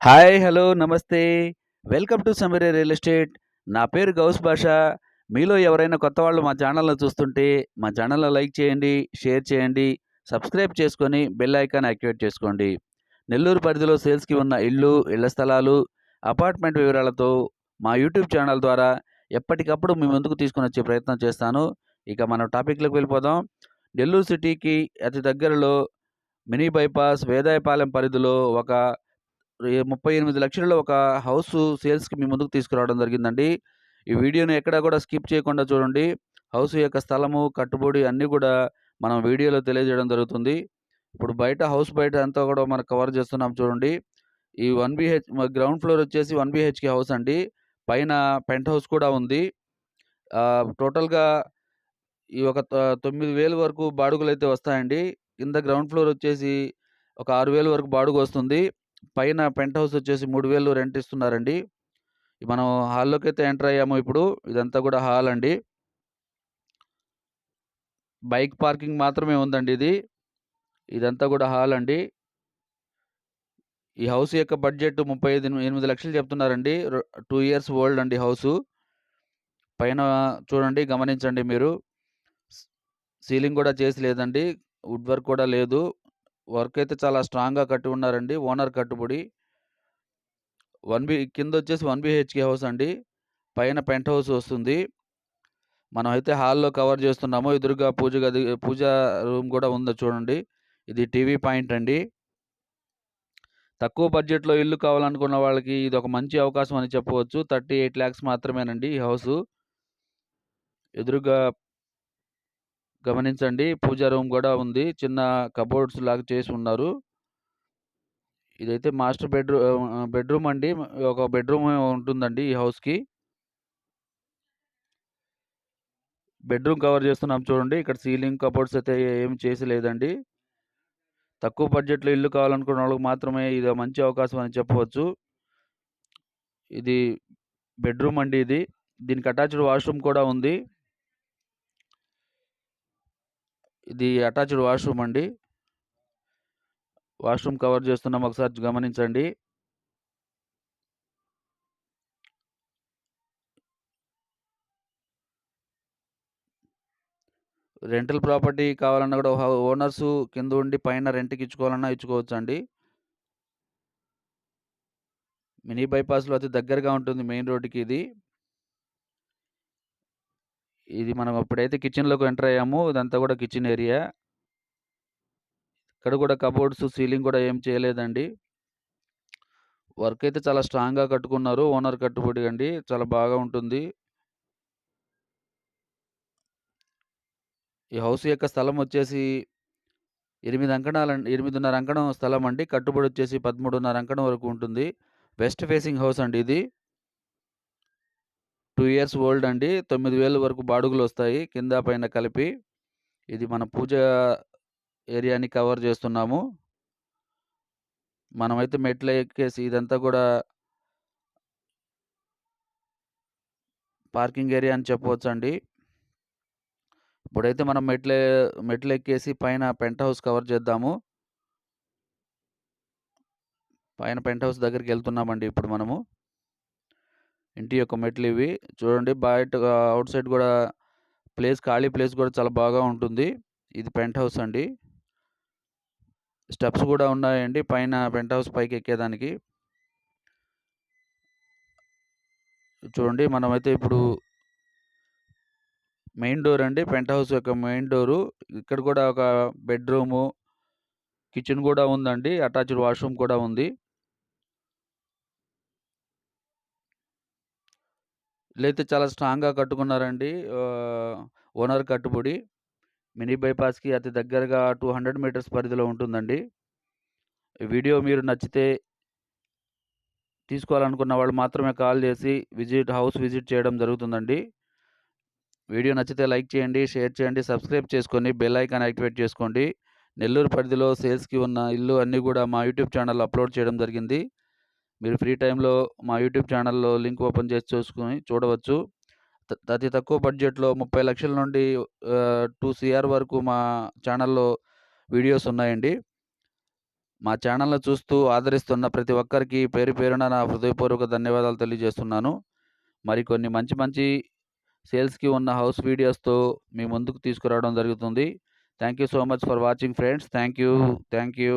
Hi! Hello! నమస్తే. Welcome to Sameera real estate. నా పేరు గౌస్ భాష మీలో ఎవరైనా కొత్తవాళ్ళు మా ఛానల్లో చూస్తుంటే, మా ఛానల్లో లైక్ చేయండి, షేర్ చేయండి, సబ్స్క్రైబ్ చేసుకొని బెల్ ఐకాన్ యాక్టివేట్ చేసుకోండి. నెల్లూరు పరిధిలో సేల్స్‌కి ఉన్న ఇళ్ళు, ఇళ్ళ స్థలాలు, అపార్ట్మెంట్ వివరాలతో మా యూట్యూబ్ ఛానల్ ద్వారా ఎప్పటికప్పుడు మీ ముందుకు తీసుకొనొచ్చే ప్రయత్నం చేస్తాను. ఇక మనం టాపిక్‌లోకి వెళ్ళిపోదాం. నెల్లూరు సిటీకి అతి దగ్గరలో మినీ బైపాస్ వేదాయపాలెం పరిధిలో ఒక ముప్పై ఎనిమిది లక్షల్లో ఒక హౌస్ సేల్స్‌కి మీ ముందుకు తీసుకురావడం జరిగిందండి. ఈ వీడియోని ఎక్కడా కూడా స్కిప్ చేయకుండా చూడండి. హౌస్ యొక్క స్థలము, కట్టుబడి అన్నీ కూడా మనం వీడియోలో తెలియజేయడం జరుగుతుంది. ఇప్పుడు బయట హౌస్ బయట అంతా కూడా మనం కవర్ చేస్తున్నాం చూడండి. ఈ వన్ బీహెచ్ గ్రౌండ్ ఫ్లోర్ వచ్చేసి వన్ బీహెచ్‌కే హౌస్ అండి. పైన పెంట్ హౌస్ కూడా ఉంది. టోటల్‌గా ఈ ఒక తొమ్మిది వేలు వరకు బాడుగలైతే వస్తాయండి. కింద గ్రౌండ్ ఫ్లోర్ వచ్చేసి ఒక ఆరు వేలు వరకు బాడుగొస్తుంది. పైన పెంట్ హౌస్ వచ్చేసి 3000 రెంట్ ఇస్తున్నారండి. మనం హాల్లోకి అయితే ఎంటర్ అయ్యాము ఇప్పుడు. ఇదంతా కూడా హాల్ అండి. బైక్ పార్కింగ్ మాత్రమే ఉందండి ఇది. ఇదంతా కూడా హాల్ అండి. ఈ హౌస్ యొక్క బడ్జెట్ 38 లక్షలు చెప్తున్నారండి. టూ ఇయర్స్ ఓల్డ్ అండి హౌసు. పైన చూడండి గమనించండి మీరు. సీలింగ్ కూడా చేసి లేదండి. వుడ్ వర్క్ కూడా లేదు. వర్క్ అయితే చాలా స్ట్రాంగ్‌గా కట్టి ఉన్నారండి. ఓనర్ కట్టుబడి. వన్ బి కింద వచ్చేసి వన్ బిహెచ్కే హౌస్ అండి. పైన పెంట్ హౌస్ వస్తుంది. మనం అయితే హాల్‌లో కవర్ చేస్తున్నాము. ఎదురుగా పూజ గది పూజా రూమ్ కూడా ఉంది చూడండి. ఇది టీవీ పాయింట్ అండి. తక్కువ బడ్జెట్‌లో ఇల్లు కావాలనుకున్న వాళ్ళకి ఇది ఒక మంచి అవకాశం అని చెప్పవచ్చు. థర్టీ ఎయిట్ ల్యాక్స్ మాత్రమేనండి ఈ హౌసు. ఎదురుగా గమనించండి. పూజా రూమ్ కూడా ఉంది. చిన్న కబోర్డ్స్ లాగా చేసి ఉన్నారు. ఇదైతే మాస్టర్ బెడ్రూమ్ బెడ్‌రూమ్ అండి. ఒక బెడ్‌రూమ్ ఉంటుందండి ఈ హౌస్‌కి. బెడ్‌రూమ్ కవర్ చేస్తున్నాం చూడండి. ఇక్కడ సీలింగ్, కబోర్డ్స్ అయితే ఏమి చేసి లేదండి. తక్కువ బడ్జెట్‌లో ఇల్లు కావాలనుకున్న వాళ్ళకి మాత్రమే ఇది మంచి అవకాశం అని చెప్పవచ్చు. ఇది బెడ్‌రూమ్ అండి ఇది. దీనికి అటాచ్డ్ వాష్‌రూమ్ కూడా ఉంది. ఇది అటాచ్డ్ వాష్‌రూమ్ అండి. వాష్‌రూమ్ కవర్ చేస్తున్నాం ఒకసారి గమనించండి. రెంటల్ ప్రాపర్టీ కావాలన్నా కూడా ఓనర్స్ కింద ఉండి పైన రెంట్‌కి ఇచ్చుకోవాలన్నా ఇచ్చుకోవచ్చు అండి మినీ బైపాస్‌లో అతి దగ్గరగా ఉంటుంది మెయిన్ రోడ్డుకి ఇది. ఇది మనం ఇప్పుడైతే కిచెన్‌లోకి ఎంటర్ అయ్యాము. ఇదంతా కూడా కిచెన్ ఏరియా. ఇక్కడ కూడా కబోర్డ్స్, సీలింగ్ కూడా ఏం చేయలేదండి. వర్క్ అయితే చాలా స్ట్రాంగ్‌గా కట్టుకున్నారు. ఓనర్ కట్టుబడి అండి. చాలా బాగా ఉంటుంది. ఈ హౌస్ యొక్క స్థలం వచ్చేసి ఎనిమిది అంకణాలండి 8.5 అంకణం స్థలం అండి. కట్టుబడి వచ్చేసి 13.5 అంకణం వరకు ఉంటుంది. వెస్ట్ ఫేసింగ్ హౌస్ అండి ఇది. టూ ఇయర్స్ ఓల్డ్ అండి. 9000 వరకు బాడుగులు వస్తాయి కింద పైన కలిపి. ఇది మన పూజ ఏరియాని కవర్ చేస్తున్నాము. మనమైతే మెట్లు ఎక్కేసి ఇదంతా కూడా పార్కింగ్ ఏరియా అని చెప్పవచ్చు అండి ఇప్పుడైతే మనం మెట్లే ఎక్కేసి పైన పెంట్ హౌస్ కవర్ చేద్దాము. పైన పెంట్ హౌస్ దగ్గరికి వెళ్తున్నామండి ఇప్పుడు మనము. ఇంటి యొక్క మెట్లు ఇవి చూడండి బయట అవుట్ సైడ్ కూడా ప్లేస్ ఖాళీ ప్లేస్ కూడా చాలా బాగా ఉంటుంది. ఇది పెంట్ హౌస్ అండి. స్టెప్స్ కూడా ఉన్నాయండి. పైన పెంట్ హౌస్ పైకి ఎక్కేదానికి చూడండి మనమైతే ఇప్పుడు మెయిన్ డోర్ అండి. పెంట్ హౌస్ యొక్క మెయిన్ డోరు. ఇక్కడ కూడా ఒక బెడ్‌రూము, కిచెన్ కూడా ఉందండి. అటాచ్డ్ వాష్‌రూమ్ కూడా ఉంది. లేతే చాలా స్ట్రాంగ్‌గా కట్టుకున్నారండి. ఆహ్, ఓనర్ కట్టుబడి. మినీ బైపాస్‌కి అతి దగ్గరగా 200 మీటర్స్ పరిధిలో ఉంటుందండి. వీడియో మీరు నచ్చితే తీసుకోవాలనుకున్న వాళ్ళు మాత్రమే కాల్ చేసి విజిట్ హౌస్ విజిట్ చేయడం జరుగుతుందండి. వీడియో నచ్చితే లైక్ చేయండి, షేర్ చేయండి, సబ్స్క్రైబ్ చేసుకొని బెల్ ఐకాన్ యాక్టివేట్ చేసుకోండి. నెల్లూరు పరిధిలో సేల్స్‌కి ఉన్న ఇల్లు అన్నీ కూడా మా యూట్యూబ్ ఛానల్‌లో అప్లోడ్ చేయడం జరిగింది. మీరు ఫ్రీ టైంలో మా యూట్యూబ్ ఛానల్‌లో లింక్ ఓపెన్ చేసి చూసుకొని చూడవచ్చు. అతి తక్కువ బడ్జెట్‌లో 30 లక్షల నుండి ఆహ్, 2 సీఆర్ వరకు మా ఛానల్‌లో వీడియోస్ ఉన్నాయండి. మా ఛానల్ను చూస్తూ ఆదరిస్తున్న ప్రతి ఒక్కరికి పేరు పేరున నా హృదయపూర్వక ధన్యవాదాలు తెలియజేస్తున్నాను. మరికొన్ని మంచి మంచి సేల్స్కి ఉన్న హౌస్ వీడియోస్తో మీ ముందుకు తీసుకురావడం జరుగుతుంది. Thank you so much for watching friends. Thank you thank you